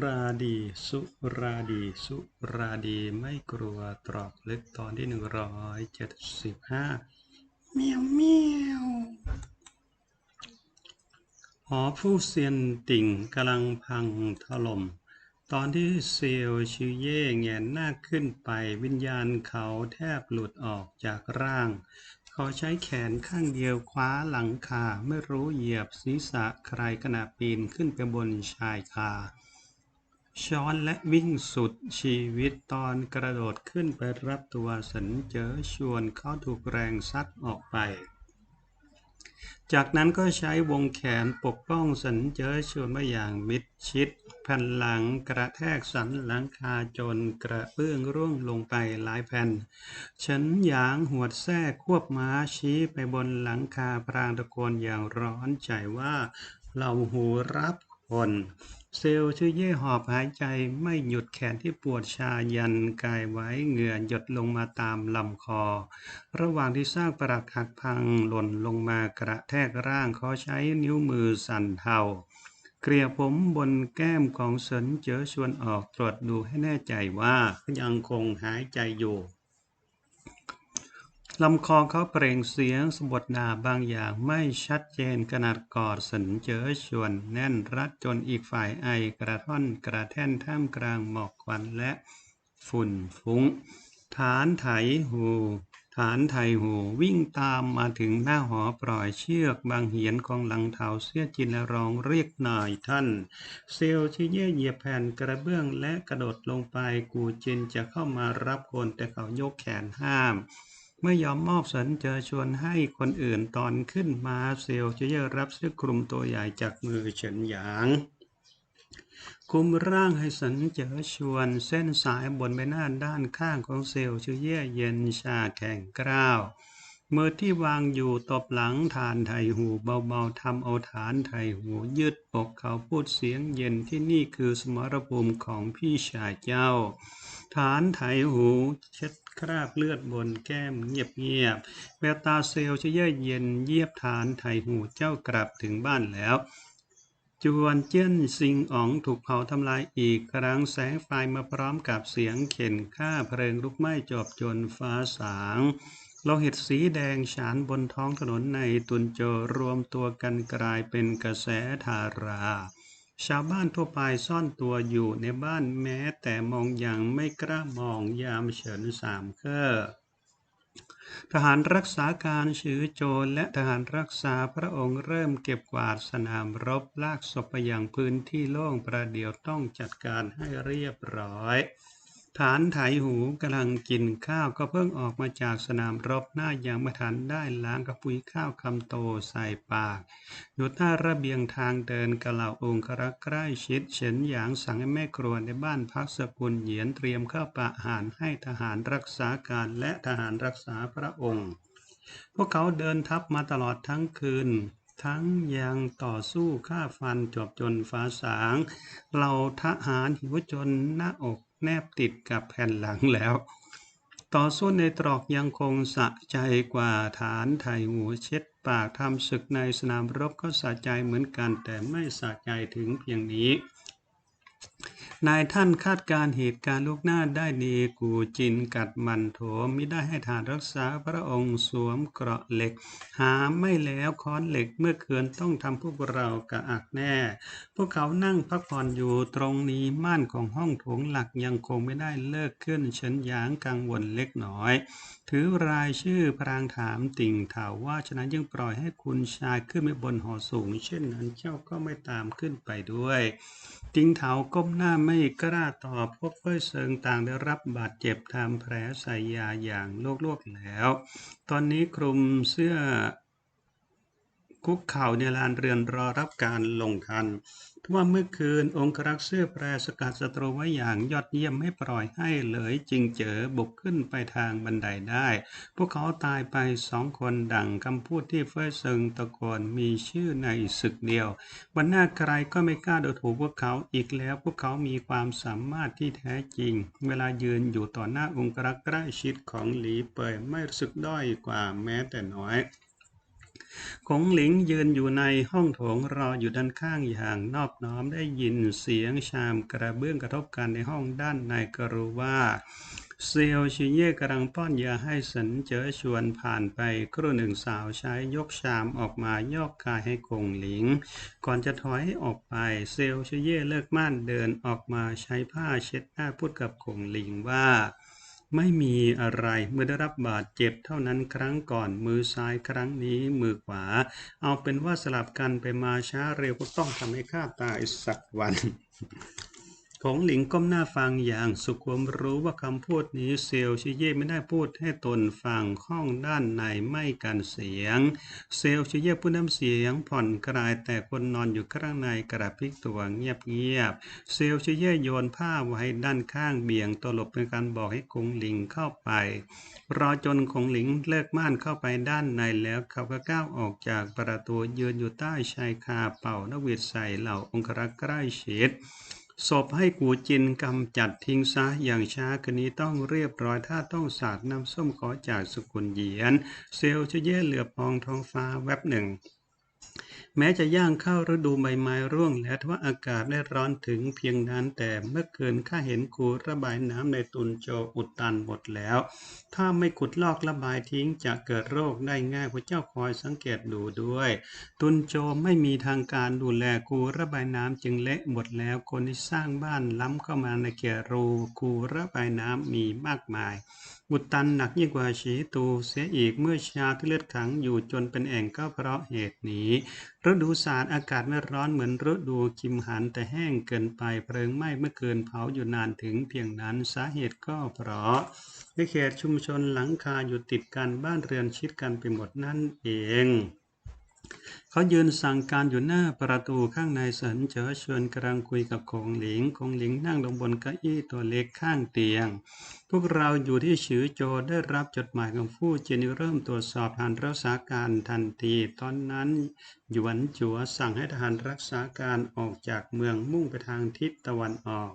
ราดี สุราดี สุราดี ไม่กลัวตรอกลึกตอนที่หนึ่งร้อยเจ็ดสิบห้าเมียวเมียวหอผู้เซียนติ่งกำลังพังถล่ม ตอนที่เซียวชื่อเย่แงนหน้าขึ้นไปวิญญาณเขาแทบหลุดออกจากร่าง เขาใช้แขนข้างเดียวคว้าหลังคาไม่รู้เหยียบศีรษะใครขณะปีนขึ้นไปบนชายคา ช้อนและวิ่งสุดชีวิตตอนกระโดดขึ้นไปรับตัวสันเจอชวนเขาถูกแรงซัดออกไป จากนั้นก็ใช้วงแขนปกป้องสันเจอชวนมาอย่างมิดชิดแผ่นหลังกระแทกสันหลังคาจนกระเบื้องร่วงลงไปหลายแผ่น ฉันหยางหัวดแท้ควบม้าชี้ไปบนหลังคาพรางตะโกนอย่างร้อนใจว่าเราหูรับคน เซลล์ชื่อเย่หอบหายใจไม่หยุดแขนที่ปวดชายันกายไว้เหงื่อหยดลงมาตามลำคอ ระหว่างที่ซากปรักหักพังหล่นลงมากระแทกร่างเขาใช้นิ้วมือสั่นเทาเกลี่ยผมบนแก้มของเสินเจอชวนออกตรวจดูให้แน่ใจว่ายังคงหายใจอยู่ ลำคอเขาเปล่งเสียงสะบดด่าบางอย่างไม่ชัดเจนขนาดกอดสันเจอชวนแน่นรัดจนอีกฝ่ายไอกระท่อนกระแท่นท่ามกลางหมอกควันและฝุ่นฟุ้ง ฐานไถหู ฐานไถหูวิ่งตามมาถึงหน้าหอปล่อยเชือกบางเหียนของหลังเทาเสื้อจินและร้องเรียกนายท่าน เซลล์ที่เย่เหยียบแผ่นกระเบื้องและกระโดดลงไปกูจินจะเข้ามารับคนแต่เขายกแขนห้าม ไม่ยอมมอบสันเจอชวนให้คนอื่นตอนขึ้นมาเซลจะเยรับเสื้อคลุมตัวใหญ่จากมือเฉินหยางคุมร่างให้สันเจอชวนเส้นสายบนใบหน้าด้านข้างของเซลล์ชื่อเย่เย็นชาแข็งกร้าวมือที่วางอยู่ตบหลังฐานไทหูเบาๆทำเอาฐานไทหูยืดอกเขาพูดเสียงเย็นที่นี่คือสมรภูมิของพี่ชายเจ้า ฐานไถหู เช็ดคราบเลือดบนแก้มเงียบๆแววตาเซลล์จะเยือเย็นเยียบฐานไถหูเจ้ากลับถึงบ้านแล้วจวนเจี้ยนซิงอ๋องถูกเผาทำลายอีกครั้งแสงไฟมาพร้อมกับเสียงเข็นฆ่าเพลิงลุกไหม้จบจนฟ้าสางโลหิตสีแดงฉานบนท้องถนนในตุนโจรวมตัวกันกลายเป็นกระแสทารา ชาวบ้านทั่วไปซ่อนตัวอยู่ในบ้านแม้ แต่มองอย่างไม่กล้ามองยามเฉินสามเคร่อทหารรักษาการชือโจรและทหารรักษาพระองค์เริ่มเก็บกวาดสนามรบลากศพไปยังพื้นที่โล่งประเดี๋ยวต้องจัดการให้เรียบร้อย ฐานไถหูกำลังกินข้าวก็เพิ่งออกมาจากสนามรบหน้ายังไม่ทันได้ล้างกระปุยข้าวคำโตใส่ปาก อยู่ใต้ระเบียงทางเดินกะเหล่าองครักษ์ใกล้ชิด เฉินหยางสั่งให้แม่ครัวในบ้านพักสกุลเหยียนเตรียมข้าวปลาอาหารให้ทหารรักษาการและทหารรักษาพระองค์ พวกเขาเดินทัพมาตลอดทั้งคืนทั้งยังต่อสู้ฆ่าฟันจบจนฟ้าสาง เราทหารหิวจนหน้าอก แนบติดกับแผ่นหลังแล้ว ต่อสู้ในตรอกยังคงสะใจกว่าฐานไทยหูเช็ดปากทำศึกในสนามรบก็สะใจเหมือนกันแต่ไม่สะใจถึงเพียงนี้ นายท่านคาดการเหตุการณ์ลูกหน้าได้ดีกูจินกัดมันโถมมิได้ให้ฐานรักษาพระองค์สวมเกราะเหล็ก หาไม่แล้วค้อนเหล็กเมื่อคืนต้องทำพวกเรากระอักแน่ พวกเขานั่งพักผ่อนอยู่ตรงนี้ม่านของห้องโถงหลักยังคงไม่ได้เลิกขึ้นเฉินหยางกังวลเล็กน้อย ถือรายชื่อพรางถามติ่งถาวว่าฉะนั้นยังปล่อยให้คุณชายขึ้นไปบนหอสูง เช่นนั้นเจ้าก็ไม่ตามขึ้นไปด้วย ติงเถาก้มหน้าไม่กล้าตอบพวกเฟ้ยเซิงต่างได้รับบาดเจ็บทำแผลใส่ยาอย่างโลกๆแล้ว ตอนนี้คลุมเสื้อ คุกเข่าในลานเรือนรอรับการลงทันทว่าเมื่อคืนองครักษ์เสื้อแปรสกัดศัตรูไว้อย่างยอดเยี่ยมไม่ปล่อยให้เลยจิงเจอบุกขึ้นไปทางบันไดได้ พวกเขาตายไปสองคนดังคำพูดที่เฟยเซิงตะโกนมีชื่อในศึกเดียว วันหน้าใครก็ไม่กล้าดูถูกพวกเขาอีกแล้วพวกเขามีความสามารถที่แท้จริง เวลายืนอยู่ต่อหน้าองครักษ์ใกล้ชิดของหลีเปยไม่รู้สึกด้อยกว่าแม้แต่น้อย คงหลิงยืนอยู่ในห้องโถงรออยู่ด้านข้างอย่างนอบน้อมได้ยินเสียงชามกระเบื้องกระทบกันในห้องด้านในก็รู้ว่าเซียวชิเย่กำลังป้อนยาให้สันเจอชวนผ่านไปครู่หนึ่งสาวใช้ยกชามออกมายอกกายให้คงหลิง ก่อนจะถอยออกไปเซลชิเย่เลิกม่านเดินออกมาใช้ผ้าเช็ดหน้าพูดกับคงหลิงว่า ไม่มีอะไร เมื่อได้รับบาดเจ็บเท่านั้นครั้งก่อน มือซ้ายครั้งนี้มือขวา เอาเป็นว่าสลับกันไปมาช้าเร็วก็ต้องทำให้ข้าตายสักวัน ของหลิงก้มหน้าฟังอย่างสุขุมรู้ว่าคำพูดนี้เซลชิเย่ไม่ได้พูดให้ตนฟังห้องด้านในไม่กันเสียง เซลชิเย่พูดน้ำเสียงผ่อนคลายแต่คนนอนอยู่ข้างในกระพริกตัวเงียบๆเซลชิเย่โยนผ้าไว้ด้านข้างเบี่ยงตัวหลบเป็นการบอกให้คงหลิงเข้าไป รอจนคงหลิงเลิกม่านเข้าไปด้านในแล้วเขาก็ก้าวออกจากประตูยืนอยู่ใต้ชายคาเป่านกหวีดใส่เหล่าองครักษ์ใกล้ชิด ศพให้กูจินกำจัดทิ้งซะอย่างช้าคืนนี้ต้องเรียบร้อยถ้าต้องสาดน้ำส้มขอจากสกุลเหยียน เซลล์จะเย่เหลือบมองท้องฟ้าแวบหนึ่งแม้จะย่างเข้าฤดูใบไม้ร่วงแล้วทว่าอากาศได้ร้อนถึงเพียงนั้นแต่เมื่อคืนข้าเห็นคูระบายน้ำในตุนโจอุดตันหมดแล้ว ถ้าไม่ขุดลอกระบายทิ้งจะเกิดโรคได้ง่ายพระเจ้าคอยสังเกตดูด้วย ตุนโจไม่มีทางการดูแลคูระบายน้ำจึงเละหมดแล้วคนที่สร้างบ้านล้ำเข้ามาในเขตรูคูระบายน้ำมีมากมายอุดตันหนักยิ่งกว่าฉีตูเสียอีกเมื่อชาที่เลือดขังอยู่จนเป็นแอ่งก็เพราะเหตุนี้ฤดูศาสตร์อากาศไม่ร้อนเหมือนฤดูกิมหันแต่แห้งเกินไปเพลิงไหม้เมื่อคืนเผาอยู่นานถึงเพียงนั้นสาเหตุก็เพราะในเขตชุมชนหลังคาอยู่ติดกันบ้านเรือนชิดกันไปหมดนั่นเองเขายืนสั่งการอยู่หน้าประตูข้างในเสินเจอชวนกำลังคุยกับคงหลิงคงหลิงนั่งลงบนเก้าอี้ตัวเล็กข้างเตียง พวกเราอยู่ที่ฉือโจได้รับจดหมายของผู้เจนิเริ่มตรวจสอบทหารรักษาการทันที ตอนนั้นหยวนจัวสั่งให้ทหารรักษาการออกจากเมืองมุ่งไปทางทิศตะวันออก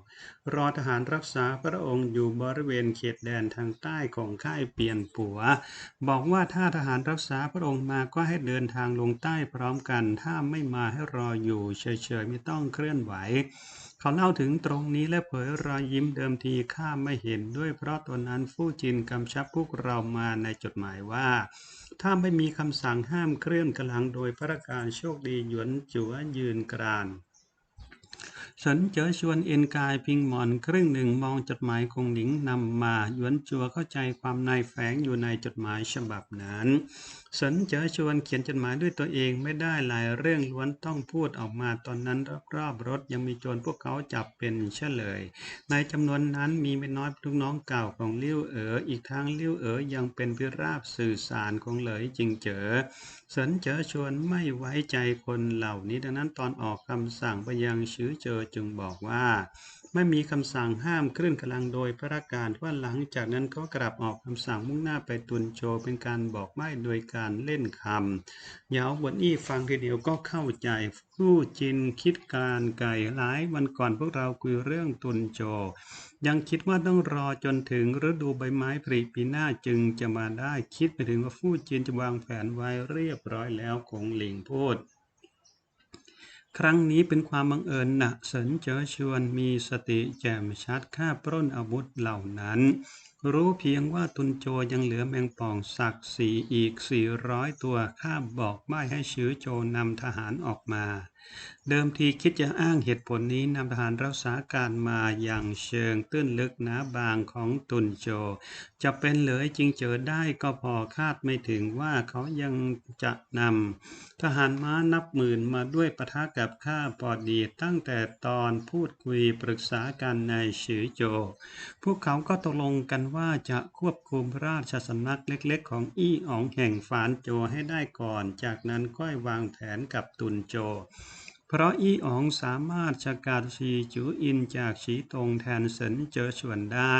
รอทหารรักษาพระองค์อยู่บริเวณเขตแดนทางใต้ของค่ายเปลี่ยนปัว บอกว่าถ้าทหารรักษาพระองค์มาก็ให้เดินทางลงใต้พร้อมกัน ถ้าไม่มาให้รออยู่เฉยๆไม่ต้องเคลื่อนไหว เขาเล่าถึงตรงนี้และเผยรอยยิ้มเดิมทีข้าไม่เห็นด้วยเพราะตอนนั้นฟู่จินกำชับพวกเรามาในจดหมายว่า ถ้าไม่มีคำสั่งห้ามเคลื่อนกำลังโดยพระการโชคดีหยวนจัวยืนกรานฉันเจอชวนเอ็นกายพิงหมอนครึ่งหนึ่งมองจดหมายคงหนิงนำมาหยวนจัวเข้าใจความในแฝงอยู่ในจดหมายฉบับนั้น ฉันเจอชวนเขียนจดหมายด้วยตัวเองไม่ได้หลายเรื่องล้วนต้องพูดออกมาตอนนั้นรอบๆรถยังมีโจรพวกเขาจับเป็นเฉลย ในจำนวนนั้นมีไม่น้อยลูกน้องเก่าของเลี้ยวเอ๋ออีกทั้งเลี้ยวเอ๋อยังเป็นพิราบสื่อสารของเหลยจิงเจอสนเจอชวนไม่ไว้ใจคนเหล่านี้ดังนั้นตอนออกคำสั่งไปยังชื้อเจอจึงบอกว่า ไม่มีคำสั่งห้ามเคลื่อนกำลังโดยพระการว่าหลังจากนั้นเขากลับออกคำสั่งมุ่งหน้าไปตุนโจเป็นการบอกไม่โดยการเล่นคำเหยาบนอี้ฟังทีเดียวก็เข้าใจผู้จินคิดการไก่หลายวันก่อนพวกเราคุยเรื่องตุนโจ ยังคิดว่าต้องรอจนถึงฤดูใบไม้ผลิปีหน้าจึงจะมาได้คิดไปถึงว่าฟู่จินจะวางแผนไว้เรียบร้อยแล้วคงหลิงพูด ครั้งนี้เป็นความบังเอิญหนะเสินเจอชวนมีสติแจ่มชัดฆ่าปล้นอาวุธเหล่านั้น รู้เพียงว่าตุนโจยังเหลือแมงป่องสักสีอีก 400 ตัวข้าบอกไม่ให้ชื้อโจนำทหารออกมา เดิมทีคิดจะอ้างเหตุผลนี้นำทหารรักษาการมาอย่างเชิงตื้นลึกหนาบางของตุนโจ จะเป็นเหลยจริงเจอได้ก็พอคาดไม่ถึงว่าเขายังจะนำทหารม้านับหมื่นมาด้วยปะทะกับข้าพอดีตั้งแต่ตอนพูดคุยปรึกษากันในชือโจ พวกเขาก็ตกลงกันว่าจะควบคุมราชสำนักเล็กๆ ของอี้อ๋องแห่งฝานโจให้ได้ก่อน จากนั้นค่อยวางแผนกับตุนโจ เพราะอี้อ๋องสามารถชะกัดชีจูอินจากฉีตงแทนเสินเจอชวนได้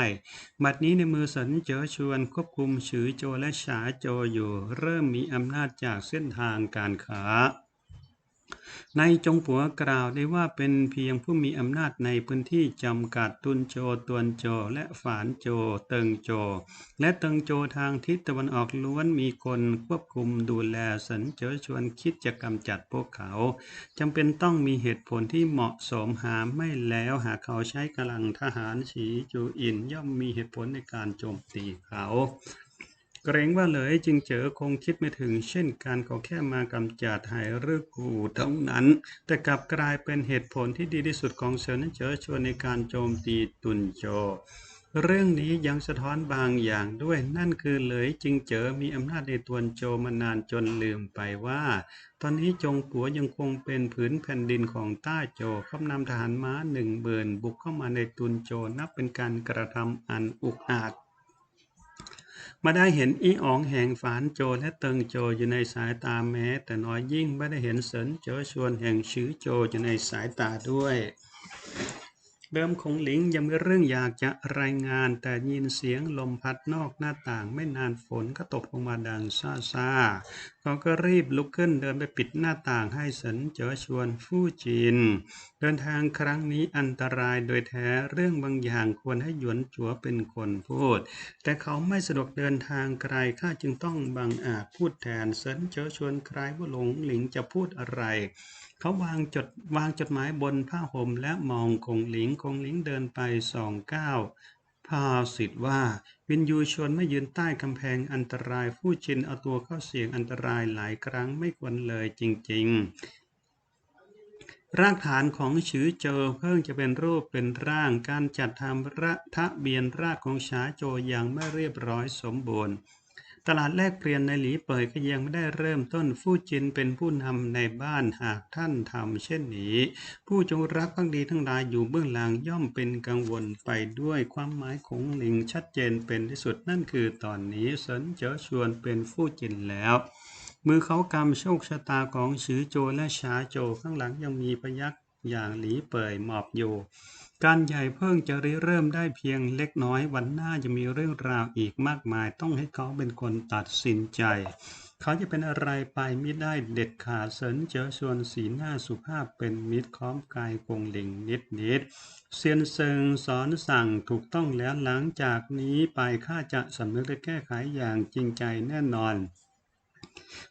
บัดนี้ในมือเสินเจอชวนควบคุมฉือโจและฉาโจอยู่ เริ่มมีอำนาจจากเส้นทางการค้า ในจงปัวกล่าวได้ว่าเป็นเพียงผู้มีอำนาจในพื้นที่จำกัดตุนโจตวนโจ และฝานโจ เติงโจ และเติงโจทางทิศตะวันออกล้วนมีคนควบคุมดูแลสันเจอชวนคิดจะกำจัดพวกเขาจำเป็นต้องมีเหตุผลที่เหมาะสมหาไม่แล้วหากเขาใช้กำลังทหารฉีจูอินย่อมมีเหตุผลในการโจมตีเขา เกรงว่าเลยจึงเจอคงคิดไม่ถึง เช่นการเขาแค่มากำจัดหายหรือกูเท่านั้น แต่กลับกลายเป็นเหตุผลที่ดีที่สุดของเซินเจอชวนในการโจมตีตุนโจเรื่องนี้ยังสะท้อนบางอย่างด้วยนั่นคือเลยจึงเจอมีอำนาจในตวนโจมานานจนลืมไปว่า ตอนนี้จงปัวยังคงเป็นผืนแผ่นดินของต้าโจขานำทหารม้าหนึ่งเบินบุกเข้ามาในตุนโจนับเป็นการกระทำอันอุกอาจ มาได้เห็นอีอ๋องแห่งฝานโจและเติงโจอยู่ในสายตาแม้ แต่น้อยยิ่งไม่ได้เห็นเสินโจชวนแห่งชื้อโจอยู่ในสายตาด้วย เดิมคงหลิงยังมีเรื่องอยากจะรายงาน แต่ยินเสียงลมพัดนอกหน้าต่างไม่นานฝนก็ตกลงมาดังซาซาเขาก็รีบลุกขึ้นเดินไปปิดหน้าต่างให้สันเจอชวนฟู่จิน เดินทางครั้งนี้อันตรายโดยแท้เรื่องบางอย่างควรให้หยวนจัวเป็นคนพูด แต่เขาไม่สะดวกเดินทางไกลข้าจึงต้องบังอาจพูดแทนสันเจอชวนใครว่าหลงหลิงจะพูดอะไรเขาวางจดวางจดหมายบนผ้าห่มและมองคงหลิงคงหลิงเดินไปสองก้าวพาสิทธิ์ว่า วินยูชนไม่ยืนใต้กำแพงอันตรายผู้ชินเอาตัวเข้าเสี่ยงอันตรายหลายครั้งไม่ควรเลยจริง ๆ รากฐานของชื่อเจอเพิ่งจะเป็นรูปเป็นร่างการจัดทำระทะเบียนรากของชาโจอย่างไม่เรียบร้อยสมบูรณ์ ตลาดแลกเปลี่ยนในหลีเป่ยก็ยังไม่ได้เริ่มต้นฟู่จินเป็นผู้นำในบ้านหากท่านทำเช่นนี้ ผู้จงรักภักดีทั้งหลายอยู่เบื้องหลังย่อมเป็นกังวลไปด้วยความหมายของหลิงชัดเจนเป็นที่สุดนั่นคือตอนนี้เสนเจอชวนเป็นฟู่จินแล้ว มือเขากำโชคชะตาของชือโจและชาโจข้างหลังยังมีพยักอย่างหลีเป่ยหมอบอยู่ การใหญ่เพิ่งจะริเริ่มได้เพียงเล็กน้อยวันหน้าจะมีเรื่องราวอีกมากมาย ต้องให้เขาเป็นคนตัดสินใจ เขาจะเป็นอะไรไปไม่ได้เด็ดขาดเสินเจอชวนสีหน้าสุภาพเป็นมิตรค้อมกายคงหลิงนิดนิดเซียนเซิงสอนสั่งถูกต้องแล้วหลังจากนี้ไปข้าจะสำนึกและแก้ไขอย่างจริงใจแน่นอน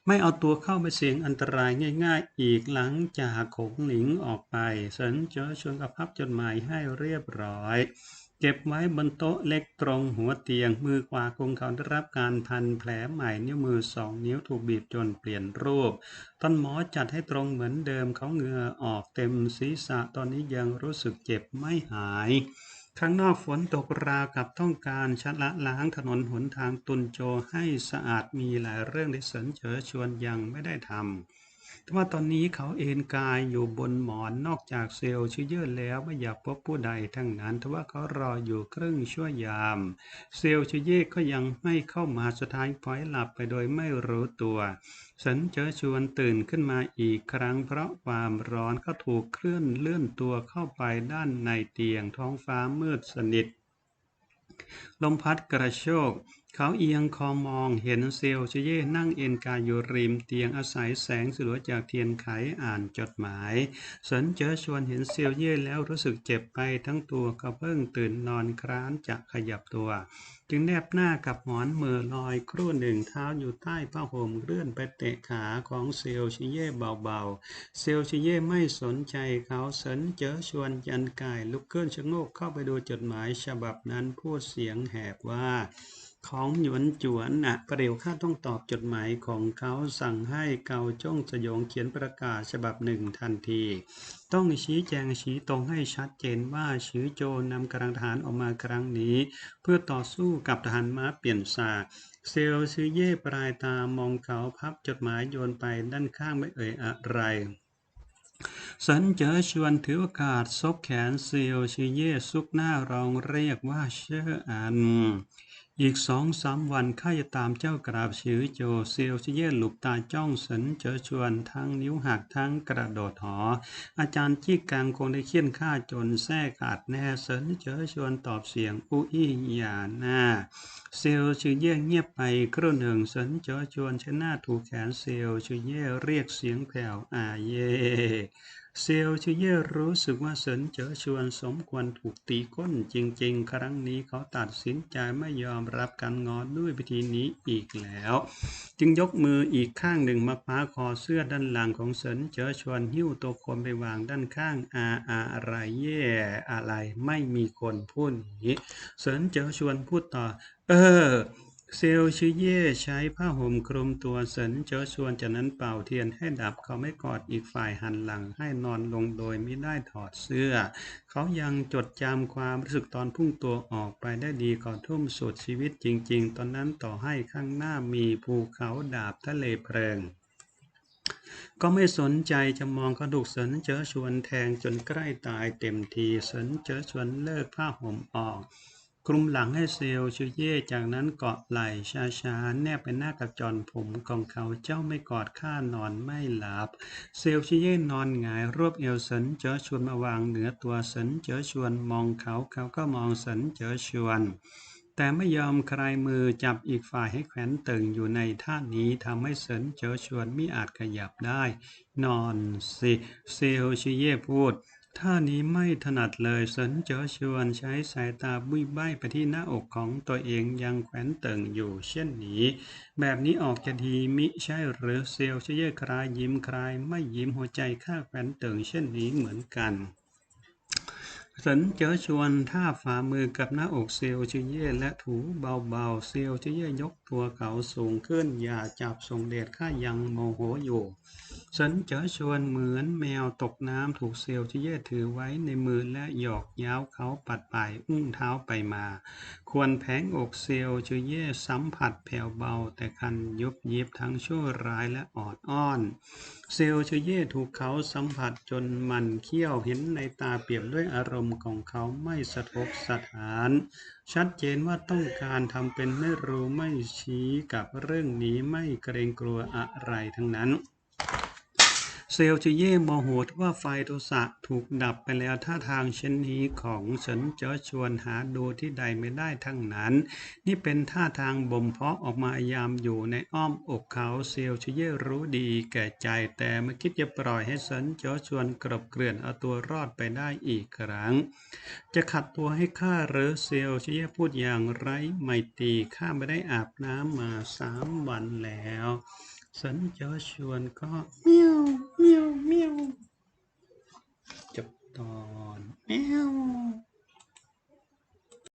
ไม่เอาตัวเข้าไปเสี่ยงอันตรายง่าย ๆ อีกหลังจากขงหนิงออกไปสินเจอชวนกับพับจดหมายให้เรียบร้อย เก็บไว้บนโต๊ะเล็กตรงหัวเตียง มือขวาคงเขาได้รับการพันแผลใหม่นิ้วมือสองนิ้วถูกบีบจนเปลี่ยนรูป ต้นหมอจัดให้ตรงเหมือนเดิมเขาเหงื่อออกเต็มศีรษะตอนนี้ยังรู้สึกเจ็บไม่หาย ข้างนอกฝนตกราวกับต้องการชะละล้างถนนหนทางตุนโจให้สะอาดมีหลายเรื่องที่สนเฉอชวนยังไม่ได้ทำ ว่าตอนนี้เขาเอนกายอยู่บนหมอนนอกจากเซลล์ชื่อเยื่อแล้วไม่อยากพบผู้ใดทั้งนั้นแต่ว่าเขารออยู่ครึ่งชั่วยาม เซลล์ชื่อเย่ก็ยังไม่เข้ามาสุดท้ายพลอยหลับไปโดยไม่รู้ตัวสันเจอชวนตื่นขึ้นมาอีกครั้ง เพราะความร้อนก็ถูกเคลื่อนเลื่อนตัวเข้าไปด้านในเตียงท้องฟ้ามืดสนิท ลมพัดกระโชก เขาเอียงคอมองเห็นเซลชเย่นั่งเอ็นกายอยู่ริมเตียงอาศัยแสงสลัวจากเทียนไขอ่านจดหมายสนเจอชวนเห็นเซลเย่แล้วรู้สึกเจ็บไปทั้งตัวเขาเพิ่งตื่นนอนคร้านจะขยับตัว จึงแนบหน้ากับหมอนมือลอยครู่หนึ่งเท้าอยู่ใต้ผ้าห่มเลื่อนไปเตะขาของเซลชเย่เบาๆ เซลชเย่ไม่สนใจเขาสนเจอชวนยันกายลุกขึ้นชะโงกเข้าไปดูจดหมายฉบับนั้นพูดเสียงแหบว่า ของหยวนจวนนะประเดี๋ยวข้าต้องตอบจดหมายของเขาสั่งให้เกาจ้องสยองเขียนประกาศฉบับหนึ่งทันที ต้องชี้แจงชี้ตรงให้ชัดเจนว่าชือโจนำกำลังทหารออกมาครั้งนี้ เพื่อต่อสู้กับทหารม้าเปลี่ยนสาเซลซื้อเย่ปลายตามองเขาพับจดหมายโยนไปด้านข้างไม่เอ่ยอะไรสันเจอชวนถือโอกาสซบแขนเซียวชิเย่ซุกหน้ารองเรียกว่าเชื่ออัน อีกสองสามวันข้าจะตามเจ้ากราบชือโจเซียวชิเย่หลุบตาจ้องสนเจอชวนทั้งนิ้วหักทั้งกระโดดหอ อาจารย์จี้กังคงได้เคี่ยนข้าจนแท้ขาดแน่สนเจอชวนตอบเสียงอุอี้อย่าหน้าเซลชื่อเย่เงียบไปครู่หนึ่งสนเจอชวนชนะถูกแขนเซลชื่อเย่เรียกเสียงแผ่วอาเย่ เซลชื่อเย่รู้สึกว่าเสินเจอชวนสมควรถูกตีก้นจริงๆ ครั้งนี้เขาตัดสินใจไม่ยอมรับการงอนด้วยวิธีนี้อีกแล้ว จึงยกมืออีกข้างหนึ่งมาคว้าคอเสื้อด้านหลังของเสินเจอชวนหิ้วตัวคนไปวางด้านข้างอาอาอะไรเย่อะไรไม่มีคนพูดนี้ เสินเจอชวนพูดต่อ เออ เซลชื่อเย่ใช้ผ้าห่มคลุมตัวเสินเจอชวนจากนั้นเป่าเทียนให้ดับเขาไม่กอดอีกฝ่ายหันหลังให้นอนลงโดยไม่ได้ถอดเสื้อ เขายังจดจำความรู้สึกตอนพุ่งตัวออกไปได้ดีก่อนทุ่มสุดชีวิตจริง ๆ ตอนนั้นต่อให้ข้างหน้ามีภูเขาดาบทะเลเพลิงก็ไม่สนใจจะมองกระดูกเสินเจอชวนแทงจนใกล้ตายเต็มทีเสินเจอชวนเลิกผ้าห่มออก คลุมหลังให้เซลล์ชื่อเย่จากนั้นเกาะไหล่ช้าๆ แนบไปหน้ากับจอนผมของเขาเจ้าไม่กอดข้านอนไม่หลับ เซลล์ชื่อเย่นอนหงายรวบเอวสินเจอชวนมาวางเหนือตัวสินเจอชวนมองเขาเขาก็มองสินเจอชวนแต่ไม่ยอมคลายมือจับอีกฝ่ายให้แขวนตึงอยู่ในท่านี้ทำให้เสินเจอชวนไม่อาจขยับได้ นอนสิ เซลชื่อเย่พูด ท่านี้ไม่ถนัดเลยสนเจอชวนใช้สายตาบุ้ยใบ้ไปที่หน้าอกของตัวเองยังแขวนเติ่งอยู่เช่นนี้ แบบนี้ออกจะดีมิใช่หรือเซลเชเย่คลายยิ้มคลาย ไม่ยิ้มหัวใจข้าแขวนเติ่งเช่นนี้เหมือนกันสนเจอชวนท่าฝ่ามือกับหน้าอกเซลล์ชื่อเยและถูเบาๆเซลล์ชื่อเยยกตัวเขาสูงขึ้น อย่าจับทรงเดชข้ายังโมโหอยู่ สันเจอชวนเหมือนแมวตกน้ำถูกเซลล์ชื่เย่ถือไว้ในมือและหยอกย้าเขาปัดไปอุ้งเท้าไปมา ควรแผงอกเซลล์ชื่อเย่สัมผัสแผ่วเบา แต่คันยุบยิบทั้งชั่วร้ายและออดอ้อน เซลล์ชื่อเย่ถูกเขาสัมผัสจนมันเขี้ยวเห็นในตาเปียมด้วยอารมณ์ของเขาไม่สะทกสถาน ชัดเจนว่าต้องการทำเป็นไม่รู้ไม่ชี้กับเรื่องนี้ไม่เกรงกลัวอะไรทั้งนั้น เซลล์จะเย่โมโหที่ว่าไฟโทสะถูกดับไปแล้วท่าทางเช่นนี้ของเฉินเจอชวนหาดูที่ใดไม่ได้ทั้งนั้น นี่เป็นท่าทางบ่มเพาะออกมายามอยู่ในอ้อมอกเขาเซลล์จะเย่รู้ดีแก่ใจแต่ไม่คิดจะปล่อยให้เฉินเจอชวนกรบเกลื่อนเอาตัวรอดไปได้อีกครั้ง จะขัดตัวให้ข้าหรือเซลล์จะเย่พูดอย่างไร้ไมตรีข้าไม่ได้อาบน้ำมาสามวันแล้ว สันเจอชวนก็เมียวเมียวเมียวจบตอนเมียว